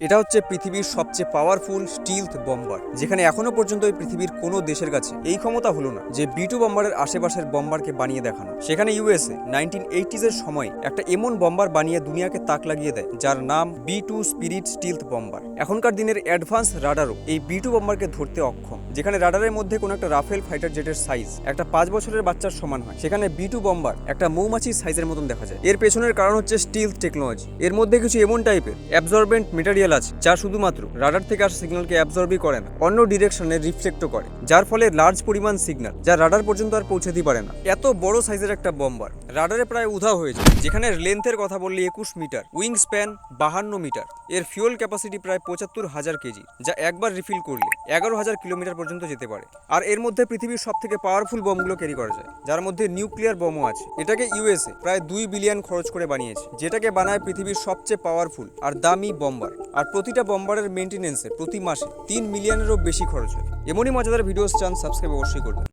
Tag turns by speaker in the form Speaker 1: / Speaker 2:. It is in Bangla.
Speaker 1: এটা হচ্ছে পৃথিবীর সবচেয়ে পাওয়ারফুল স্টিলথ বম্বার যেখানে এখনও পর্যন্ত এই পৃথিবীর কোনো দেশের কাছে এই ক্ষমতা হলো না যে বিটু বম্বারের আশেপাশের বম্বারকে বানিয়ে দেখানো। সেখানে ইউএসএ নাইনটিন এইটিজের সময় একটা এমন বম্বার বানিয়ে দুনিয়াকে তাক লাগিয়ে দেয়, যার নাম B two spirit stealth bomber এখনকার দিনের অ্যাডভান্স রাডারও এই বি টু বম্বারকে ধরতে অক্ষম, যেখানে রাডারের মধ্যে কোনো একটা রাফেল ফাইটার জেটের সাইজ একটা পাঁচ বছরের বাচ্চার সমান হয়। সেখানে বি টু বম্বার একটা মৌমাছির সাইজের মতন দেখা যায়। এর পেছনের কারণ হচ্ছে স্টিল টেকনোলজি এর মধ্যে কিছু এমন টাইপের অ্যাবজর্বেন্ট মেটেরিয়াল আছে, যা শুধুমাত্র রাডার থেকে আসা সিগন্যালকে অ্যাবজর্বই করে না, অন্য ডিরেকশনে রিফ্লেক্টও করে, যার ফলে লার্জ পরিমাণ সিগন্যাল, যা রাডার পর্যন্ত আর পৌঁছাতেই পারে না। এত বড় সাইজের একটা বম্বার রাডারে প্রায় উধাও হয়ে যায়, যেখানে লেন্থের কথা বললে একুশ মিটার উইং স্প্যান বাহান্ন মিটার। এর ফিউল ক্যাপাসিটি প্রায় পঁচাত্তর হাজার কেজি, যা একবার রিফিল করলে এগারো হাজার কিলোমিটার পর্যন্ত যেতে পারে। আর এর মধ্যে পৃথিবীর সব থেকে পাওয়ারফুল বমগুলো ক্যারি করা যায়, যার মধ্যে নিউক্লিয়ার বমও আছে। এটাকে ইউএসএ প্রায় দুই বিলিয়ন খরচ করে বানিয়েছে, যেটাকে বানায় পৃথিবীর সবচেয়ে পাওয়ারফুল আর দামি বম্বার আর প্রতিটা বম্বারের মেনটেনেন্সে প্রতি মাসে তিন মিলিয়নেরও বেশি খরচ হয়। এমনই মজাদার ভিডিওস চান সাবস্ক্রাইব অবশ্যই করবেন।